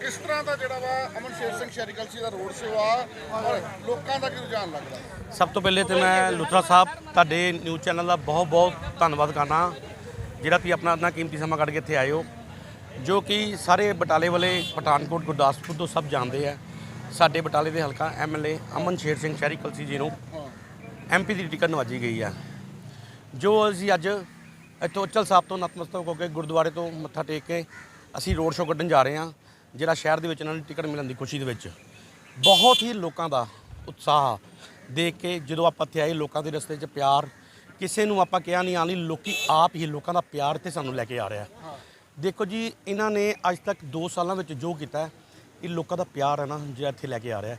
ਕਿਸ ਤਰ੍ਹਾਂ ਦਾ ਜਿਹੜਾ ਵਾ ਅਮਨ ਸ਼ੇਰ ਸਿੰਘ ਸ਼ਹਿਰੀ ਕਲਸੀ ਦਾ ਰੋਡ ਆ ਔਰ ਲੋਕਾਂ ਦਾ ਕੀ ਰੁਝਾਨ ਲੱਗਦਾ ਸਭ ਤੋਂ ਪਹਿਲੇ ਤੇ ਮੈਂ ਲੁਥਰਾ ਸਾਹਿਬ ਤੁਹਾਡੇ ਨਿਊਜ਼ ਚੈਨਲ ਦਾ ਬਹੁਤ ਬਹੁਤ ਧੰਨਵਾਦ ਕਰਨਾ ਜਿਹੜਾ ਤੁਸੀਂ ਆਪਣਾ ਆਪਣਾ ਕੀਮਤੀ ਸਮਾਂ ਕੱਢ ਕੇ ਇੱਥੇ ਆਏ ਹੋ ਜੋ ਕਿ ਸਾਰੇ ਬਟਾਲੇ ਵਾਲੇ ਪਠਾਨਕੋਟ ਗੁਰਦਾਸਪੁਰ ਤੋਂ ਸਭ ਜਾਣਦੇ ਆ। ਸਾਡੇ ਬਟਾਲੇ ਦੇ ਹਲਕਾ ਐਮਐਲਏ ਅਮਨ ਸ਼ੇਰ ਸਿੰਘ ਸ਼ਹਿਰੀ ਕਲਸੀ ਜੀ ਨੂੰ ਐਮਪੀ ਦੀ ਟਿਕਟ ਨਵਾਜੀ ਗਈ ਆ। ਜੋ ਅਸੀਂ ਅੱਜ ਇੱਥੋਂ ਅਚਲ ਸਾਹਿਬ ਤੋਂ ਨਤਮਸਤਕ ਹੋ ਕੇ ਗੁਰਦੁਆਰੇ ਤੋਂ ਮੱਥਾ ਟੇਕ ਕੇ ਅਸੀਂ ਰੋਡ ਸ਼ੋਅ ਕੱਢਣ ਜਾ ਰਹੇ ਹਾਂ, ਜਿਹੜਾ ਸ਼ਹਿਰ ਦੇ ਵਿੱਚ ਇਹਨਾਂ ਨੂੰ ਟਿਕਟ ਮਿਲਣ ਦੀ ਖੁਸ਼ੀ ਦੇ ਵਿੱਚ। ਬਹੁਤ ਹੀ ਲੋਕਾਂ ਦਾ ਉਤਸ਼ਾਹ ਦੇਖ ਕੇ ਜਦੋਂ ਆਪਾਂ ਇੱਥੇ ਆਏ, ਲੋਕਾਂ ਦੇ ਰਸਤੇ 'ਚ ਪਿਆਰ, ਕਿਸੇ ਨੂੰ ਆਪਾਂ ਕਿਹਾ ਨਹੀਂ ਆਣੀ ਲੋਕੀ ਆਪ ਹੀ ਲੋਕਾਂ ਦਾ ਪਿਆਰ ਤੇ ਸਾਨੂੰ ਲੈ ਕੇ ਆ ਰਿਹਾ। ਦੇਖੋ ਜੀ, ਇਹਨਾਂ ਨੇ ਅੱਜ ਤੱਕ 2 ਸਾਲਾਂ ਵਿੱਚ ਜੋ ਕੀਤਾ ਇਹ ਲੋਕਾਂ ਦਾ ਪਿਆਰ ਹੈ ਨਾ, ਜਿਹੜਾ ਇੱਥੇ ਲੈ ਕੇ ਆ ਰਿਹਾ।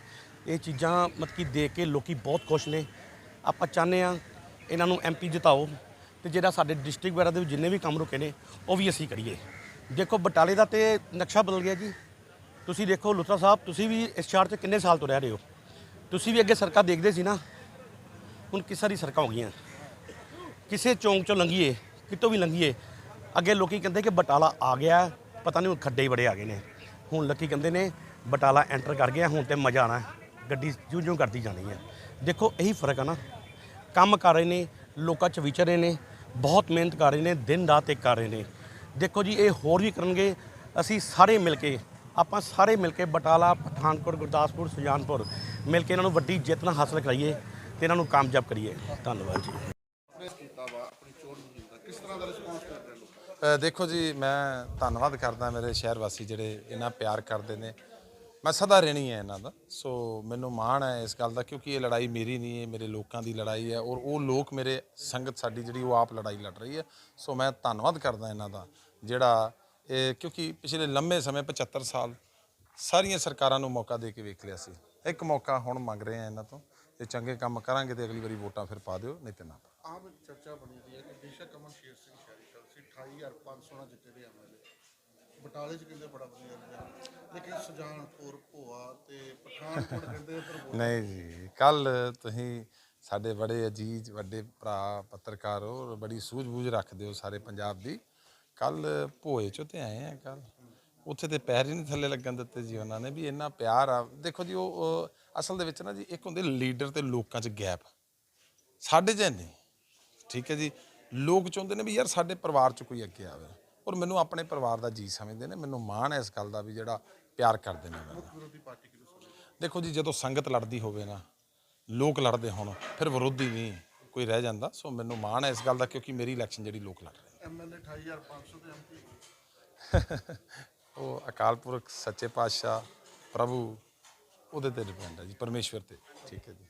ਇਹ ਚੀਜ਼ਾਂ ਮਤਲਬ ਕਿ ਦੇਖ ਕੇ ਲੋਕੀ ਬਹੁਤ ਖੁਸ਼ ਨੇ। ਆਪਾਂ ਚਾਹੁੰਦੇ ਆ ਇਹਨਾਂ ਨੂੰ ਐਮਪੀ ਜਿਤਾਓ ਤੇ ਜਿਹੜਾ ਸਾਡੇ ਡਿਸਟ੍ਰਿਕਟ ਵਗੈਰਾ ਦੇ ਵਿੱਚ ਜਿੰਨੇ ਵੀ ਕੰਮ ਰੁਕੇ ਨੇ, ਉਹ ਵੀ ਅਸੀਂ ਕਰੀਏ। ਦੇਖੋ, ਬਟਾਲੇ ਦਾ ਤੇ ਨਕਸ਼ਾ ਬਦਲ ਗਿਆ ਜੀ। ਤੁਸੀਂ ਦੇਖੋ ਲੁਤਰਾ ਸਾਹਿਬ, ਤੁਸੀਂ ਵੀ ਇਸ ਸ਼ਹਿਰ 'ਚ ਕਿੰਨੇ ਸਾਲ ਤੋਂ ਰਹਿ ਰਹੇ ਹੋ? ਤੁਸੀਂ ਵੀ ਅੱਗੇ ਸੜਕਾਂ ਦੇਖਦੇ ਸੀ ਨਾ? ਹੁਣ ਕਿਸ ਸਾਰੀ ਸੜਕਾਂ ਹੋ ਗਈਆਂ। ਕਿਸੇ ਚੌਂਕ ਚੋਂ ਲੰਘੀਏ, ਕਿਤੋਂ ਵੀ ਲੰਘੀਏ, ਅੱਗੇ ਲੋਕੀ ਕਹਿੰਦੇ ਕਿ ਬਟਾਲਾ ਆ ਗਿਆ, ਪਤਾ ਨਹੀਂ ਹੁਣ ਖੱਡੇ ਹੀ ਬੜੇ ਆ ਗਏ ਨੇ। ਹੁਣ ਲੱਕੀ ਕਹਿੰਦੇ ਨੇ, ਬਟਾਲਾ ਐਂਟਰ ਕਰ ਗਿਆ, ਹੁਣ ਤੇ ਮਜ਼ਾ ਆਣਾ ਗੱਡੀ ਜੂ ਜੂ ਕਰਦੀ ਜਾਣੀ ਹੈ। ਦੇਖੋ, ਇਹੀ ਫ਼ਰਕ ਹੈ ਨਾ। ਕੰਮ ਕਰ ਰਹੇ ਨੇ, ਲੋਕਾਂ 'ਚ ਵਿਚਰ ਰਹੇ ਨੇ, ਬਹੁਤ ਮਿਹਨਤ ਕਰ ਰਹੇ ਨੇ, ਦਿਨ ਰਾਤ ਇੱਕ ਕਰ ਰਹੇ ਨੇ। ਦੇਖੋ ਜੀ, ਇਹ ਹੋਰ ਵੀ ਕਰਨਗੇ। ਅਸੀਂ ਸਾਰੇ ਮਿਲ ਕੇ, ਆਪਾਂ ਸਾਰੇ ਮਿਲ ਕੇ ਬਟਾਲਾ, ਪਠਾਨਕੋਟ, ਗੁਰਦਾਸਪੁਰ, ਸੁਜਾਨਪੁਰ ਮਿਲ ਕੇ ਇਹਨਾਂ ਨੂੰ ਵੱਡੀ ਜਿੱਤ ਨਾਲ ਹਾਸਲ ਕਰਾਈਏ ਤੇ ਇਹਨਾਂ ਨੂੰ ਕਾਮਯਾਬ ਕਰੀਏ। ਧੰਨਵਾਦ ਜੀ। ਦੇਖੋ ਜੀ, ਮੈਂ ਧੰਨਵਾਦ ਕਰਦਾ ਮੇਰੇ ਸ਼ਹਿਰ ਵਾਸੀ ਜਿਹੜੇ ਇੰਨਾ ਪਿਆਰ ਕਰਦੇ ਨੇ। ਮੈਂ ਸਦਾ ਰਹਿਣੀ ਹੈ ਇਹਨਾਂ ਦਾ। ਸੋ ਮੈਨੂੰ ਮਾਣ ਹੈ ਇਸ ਗੱਲ ਦਾ ਕਿਉਂਕਿ ਇਹ ਲੜਾਈ ਮੇਰੀ ਨਹੀਂ ਹੈ, ਮੇਰੇ ਲੋਕਾਂ ਦੀ ਲੜਾਈ ਹੈ ਔਰ ਉਹ ਲੋਕ ਮੇਰੇ ਸੰਗਤ ਸਾਡੀ ਜਿਹੜੀ ਉਹ ਆਪ ਲੜਾਈ ਲੜ ਰਹੀ ਹੈ। ਸੋ ਮੈਂ ਧੰਨਵਾਦ ਕਰਦਾ ਇਹਨਾਂ ਦਾ ਜਿਹੜਾ ਇਹ ਕਿਉਂਕਿ ਪਿਛਲੇ ਲੰਮੇ ਸਮੇਂ 75 ਸਾਲ ਸਾਰੀਆਂ ਸਰਕਾਰਾਂ ਨੂੰ ਮੌਕਾ ਦੇ ਕੇ ਵੇਖ ਲਿਆ ਸੀ। ਇੱਕ ਮੌਕਾ ਹੁਣ ਮੰਗ ਰਹੇ ਆ ਇਹਨਾਂ ਤੋਂ, ਜੇ ਚੰਗੇ ਕੰਮ ਕਰਾਂਗੇ ਤੇ ਅਗਲੀ ਵਾਰੀ ਵੋਟਾਂ ਫਿਰ ਪਾ ਦਿਓ, ਨਹੀਂ ਤੇ ਨਾ। ਆਮ ਚਰਚਾ ਬਣੀ ਦੀ ਹੈ ਕਿ ਬੇਸ਼ੱਕ ਅਮਨ ਸ਼ੇਰ ਸਿੰਘ ਸ਼ਹਿਰੀ ਕਲਸੀ 28500 ਨਾਲ ਜਿੱਤੇ ਦੇ ਐਮਐਲਏ ਬਟਾਲੇ 'ਚ ਕਹਿੰਦੇ ਬੜਾ ਵਧੀਆ ਰਿਹਾ ਲੇਕਿਨ ਸੁਜਾਨਪੁਰ, ਭੋਆ ਤੇ ਪਠਾਨਕੋਟ ਕਹਿੰਦੇ ਪਰ ਨਹੀਂ ਜੀ, ਕੱਲ ਤੁਸੀਂ ਸਾਡੇ ਬੜੇ ਅਜੀਜ਼ ਵੱਡੇ ਭਰਾ, ਪੱਤਰਕਾਰ ਹੋ ਔਰ ਬੜੀ ਸੂਝ-ਬੂਝ ਰੱਖਦੇ ਹੋ ਸਾਰੇ ਪੰਜਾਬ ਦੀ। ਕੱਲ ਭੋਏ ਚੋਂ ਤੇ ਆਏ ਆ ਕੱਲ। ਉੱਥੇ ਤੇ ਪੈਰ ਹੀ ਨਹੀਂ ਥੱਲੇ ਲੱਗਣ ਦਿੱਤੇ ਜੀ ਉਹਨਾਂ ਨੇ, ਵੀ ਇੰਨਾ ਪਿਆਰ ਆ। ਦੇਖੋ ਜੀ, ਉਹ ਉਹ ਅਸਲ ਦੇ ਵਿੱਚ ਨਾ ਜੀ, ਇੱਕ ਹੁੰਦੇ ਲੀਡਰ ਤੇ ਲੋਕਾਂ 'ਚ ਗੈਪ। ਸਾਡੇ 'ਚ ਨਹੀਂ। ਠੀਕ ਹੈ ਜੀ, ਲੋਕ ਚਾਹੁੰਦੇ ਨੇ ਵੀ ਯਾਰ ਸਾਡੇ ਪਰਿਵਾਰ 'ਚ ਕੋਈ ਅੱਗੇ ਆਵੇ। ਔਰ ਮੈਨੂੰ ਆਪਣੇ ਪਰਿਵਾਰ ਦਾ ਜੀ ਸਮਝਦੇ ਨੇ ਮੈਨੂੰ ਮਾਣ ਹੈ ਇਸ ਗੱਲ ਦਾ ਵੀ ਜਿਹੜਾ ਪਿਆਰ ਕਰਦੇ ਨੇ ਮੈਨੂੰ ਦੇਖੋ ਜੀ ਜਦੋਂ ਸੰਗਤ ਲੜਦੀ ਹੋਵੇ ਨਾ ਲੋਕ ਲੜਦੇ ਹੋਣ ਫਿਰ ਵਿਰੋਧੀ ਨਹੀਂ ਕੋਈ ਰਹਿ ਜਾਂਦਾ। ਸੋ ਮੈਨੂੰ ਮਾਣ ਹੈ ਇਸ ਗੱਲ ਦਾ ਕਿਉਂਕਿ ਮੇਰੀ ਇਲੈਕਸ਼ਨ ਜਿਹੜੀ ਲੋਕ ਲੜ ਰਹੇ ਐਮਐਲਏ 28500 ਤੇ ਐਮਪੀ ਉਹ ਅਕਾਲ ਪੁਰਖ ਸੱਚੇ ਪਾਤਸ਼ਾਹ ਪ੍ਰਭੂ ਉਹਦੇ ਤੇ ਡਿਪੈਂਡ ਹੈ ਜੀ ਪਰਮੇਸ਼ਵਰ ਤੇ। ਠੀਕ ਹੈ ਜੀ।